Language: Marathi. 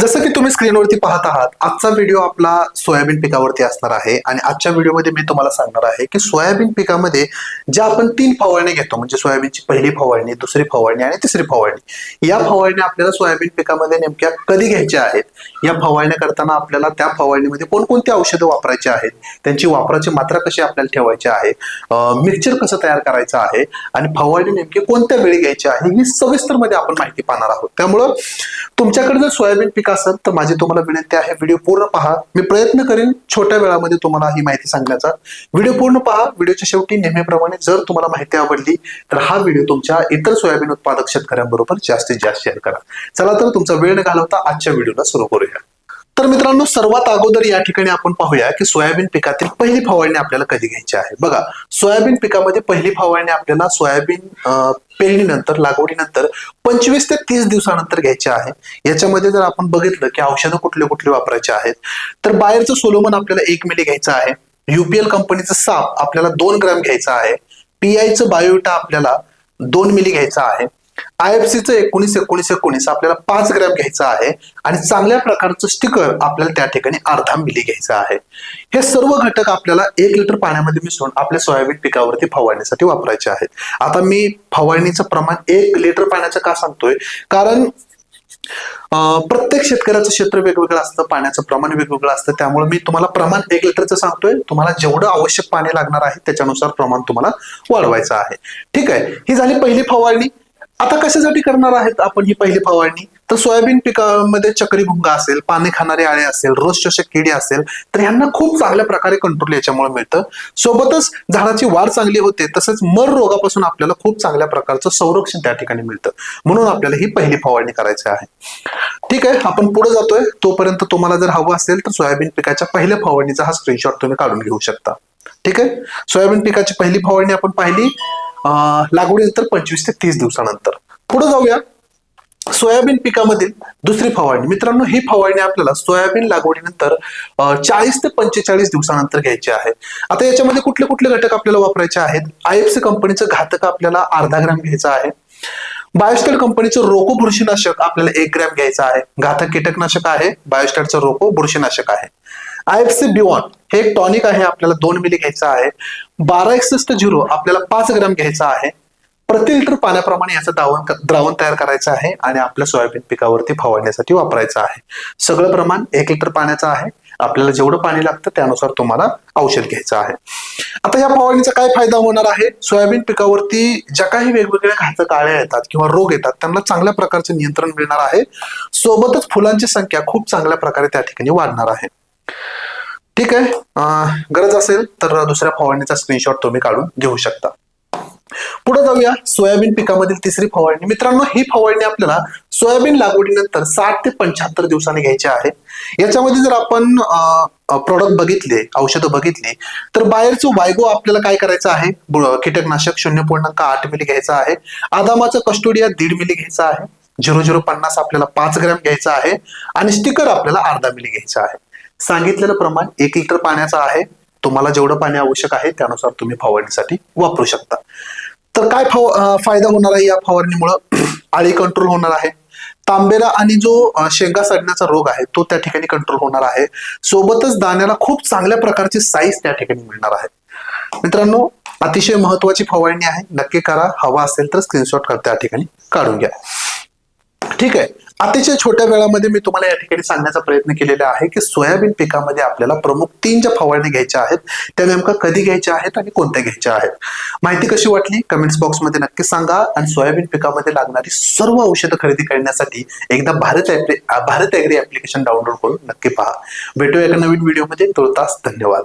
जसं की तुम्ही स्क्रीनवरती पाहत आहात आजचा व्हिडिओ आपला सोयाबीन पिकावरती असणार आहे आणि आजच्या व्हिडिओमध्ये मी तुम्हाला सांगणार आहे की सोयाबीन पिकामध्ये ज्या आपण तीन फवारणी घेतो म्हणजे सोयाबीनची पहिली फवारणी दुसरी फवारणी आणि तिसरी फवारणी या फवारणी आपल्याला सोयाबीन पिकामध्ये नेमक्या कधी घ्यायच्या आहेत? या फवारण्या करताना आपल्याला त्या फवारणीमध्ये कोणकोणती औषधं वापरायची आहेत? त्यांची वापराची मात्रा कशी आपल्याला ठेवायची आहे? मिक्सचर कसं तयार करायचं आहे? आणि फवारणी नेमकी कोणत्या वेळी घ्यायची आहे? ही सविस्तरमध्ये आपण माहिती पाहणार आहोत. त्यामुळं तुमच्याकडे जर सोयाबीन पीक असेल तर माझी तुम्हाला विनंती आहे व्हिडिओ पूर्ण पहा. मी प्रयत्न करेन छोट्या वेळामध्ये तुम्हाला ही माहिती सांगण्याचा. व्हिडिओ पूर्ण पहा. व्हिडिओच्या शेवटी नेहमीप्रमाणे जर तुम्हाला माहिती आवडली तर हा व्हिडिओ तुमच्या इतर सोयाबीन उत्पादक शेतकऱ्यांबरोबर जास्तीत जास्त शेअर करा. चला तर तुमचा वेळ न घालवता आजच्या व्हिडिओला सुरू करूया. तर मित्रांनो सर्वात अगोदर या ठिकाणी आपण पाहूया की सोयाबीन पिकातील पहिली फवारणी आपल्याला कधी घ्यायची आहे? बघा सोयाबीन पिकामध्ये पहिली फवारणी आपल्याला सोयाबीन पेरणीनंतर लागवडीनंतर पंचवीस ते तीस दिवसानंतर घ्यायची आहे. याच्यामध्ये जर आपण बघितलं की औषधं कुठले कुठले वापरायचे आहेत तर बाहेरचं सोलोमन आपल्याला एक मिली घ्यायचं आहे. युपीएल कंपनीचं साप आपल्याला दोन ग्रॅम घ्यायचं आहे. पीआयचं बायोटा आपल्याला दोन मिली घ्यायचं आहे. आय एफ सीचं एकोणीस एकोणीस एकोणीस आपल्याला पाच ग्रॅम घ्यायचं आहे आणि चांगल्या प्रकारचं स्टिकर आपल्याला त्या ठिकाणी अर्धा मिली घ्यायचं आहे. हे सर्व घटक आपल्याला एक लिटर पाण्यामध्ये मिसळून आपल्या सोयाबीन पिकावरती फवारणीसाठी वापरायचे आहेत. आता मी फवारणीचं प्रमाण एक लिटर पाण्याचं का सांगतोय? कारण प्रत्येक शेतकऱ्याचं क्षेत्र वेगवेगळं असतं पाण्याचं प्रमाण वेगवेगळं असतं त्यामुळे मी तुम्हाला प्रमाण एक लिटरचं सांगतोय. तुम्हाला जेवढं आवश्यक पाणी लागणार आहे त्याच्यानुसार प्रमाण तुम्हाला वाढवायचं आहे. ठीक आहे? ही झाली पहिली फवारणी. आता कशासाठी करणार आहेत आपण ही पहिली फवारणी? तर सोयाबीन पिकामध्ये चक्रीभुंगा असेल पाने खाणारे आळे असेल रोज शोषक किडी असेल तर ह्यांना खूप चांगल्या प्रकारे कंट्रोल याच्यामुळे मिळतं. सोबतच झाडाची वाढ चांगली होते तसंच मर रोगापासून आपल्याला खूप चांगल्या प्रकारचं संरक्षण त्या ठिकाणी मिळतं. म्हणून आपल्याला ही पहिली फवारणी करायची आहे. ठीक आहे आपण पुढे जातोय. तोपर्यंत तुम्हाला जर हवं असेल तर सोयाबीन पिकाच्या पहिल्या फवारणीचा हा स्क्रीनशॉट तुम्ही काढून घेऊ शकता. ठीक आहे? सोयाबीन पिकाची पहिली फवारणी आपण पाहिली. लागवडीनंतर पंचवीस ते तीस दिवसानंतर. पुढे जाऊया. सोयाबीन पिकामधील दुसरी फवारणी. मित्रांनो ही फवारणी आपल्याला सोयाबीन लागवडीनंतर चाळीस ते पंचेचाळीस दिवसानंतर घ्यायची आहे. आता याच्यामध्ये कुठले कुठले घटक आपल्याला वापरायचे आहेत? आयएफसी कंपनीचं घातक आपल्याला अर्धा ग्रॅम घ्यायचं आहे. बायोस्टार कंपनीचं रोको बुरशीनाशक आपल्याला एक ग्रॅम घ्यायचं आहे. घातक कीटकनाशक आहे. बायोस्टारचं रोको बुरशीनाशक आहे. आयएफसी एफ बिवॉन हे एक टॉनिक आहे आपल्याला दोन मिली घ्यायचा आहे. बारा एकसष्ट झिरो आपल्याला पाच ग्रॅम घ्यायचा आहे. प्रति लिटर पाण्याप्रमाणे याचं द्रावण द्रावण तयार करायचं आहे आणि आपल्या सोयाबीन पिकावरती फवारण्यासाठी वापरायचं आहे. सगळं प्रमाण एक लिटर पाण्याचं आहे. आपल्याला जेवढं पाणी लागतं त्यानुसार तुम्हाला औषध घ्यायचं आहे. आता या फवारणीचा काय फायदा होणार आहे? सोयाबीन पिकावरती ज्या काही वेगवेगळ्या घातक आळ्या येतात किंवा रोग येतात त्यांना चांगल्या प्रकारचे नियंत्रण मिळणार आहे. सोबतच फुलांची संख्या खूप चांगल्या प्रकारे त्या ठिकाणी वाढणार आहे. ठीक आहे. गरज असेल तर दुसऱ्या फवारणीचा स्क्रीनशॉट तुम्ही काढून घेऊ शकता. पुढे जाऊया. सोयाबीन पिकामधील तिसरी फवारणी. मित्रांनो ही फवारणी आपल्याला सोयाबीन लागवडीनंतर साठ ते पंच्याहत्तर दिवसांनी घ्यायची आहे. याच्यामध्ये जर आपण प्रोडक्ट बघितले औषधं बघितली तर बाहेरचं वायगो आपल्याला काय करायचं आहे? कीटकनाशक शून्य पूर्णांक आठ मिली घ्यायचं आहे. आदामाचं कस्टोडिया दीड मिली घ्यायचं आहे. झिरो झिरो पन्नास आपल्याला पाच ग्रॅम घ्यायचा आहे. आणि स्टिकर आपल्याला अर्धा मिली घ्यायचा आहे. सांगितलेलं प्रमाण एक लिटर पाण्याचं आहे. तुम्हाला जेवढं पाणी आवश्यक आहे त्यानुसार तुम्ही फवारणीसाठी वापरू शकता. तर काय फव फायदा होणार आहे या फवारणीमुळं? आळी कंट्रोल होणार आहे. तांबेरा आणि जो शेंगा सडण्याचा रोग आहे तो त्या ठिकाणी कंट्रोल होणार आहे. सोबतच दाण्याला खूप चांगल्या प्रकारची साईज त्या ठिकाणी मिळणार आहे. मित्रांनो अतिशय महत्वाची फवारणी आहे. नक्की करा. हवा असेल तर स्क्रीनशॉट त्या ठिकाणी काढून घ्या. ठीक आहे. अतिशय छोट्या वेळामध्ये मी तुम्हाला या ठिकाणी सांगण्याचा प्रयत्न केलेला आहे की सोयाबीन पिकामध्ये आपल्याला प्रमुख तीन ज्या फवारणी घ्यायच्या आहेत त्या नेमका कधी घ्यायच्या आहेत आणि कोणत्या घ्यायच्या आहेत? माहिती कशी वाटली? कमेंट्स बॉक्समध्ये नक्की सांगा. आणि सोयाबीन पिकामध्ये लागणारी सर्व औषधं खरेदी करण्यासाठी एकदा Bharat Bharat agri application download करून नक्की पहा. भेटूया एका नवीन व्हिडिओमध्ये. तुर्तास धन्यवाद.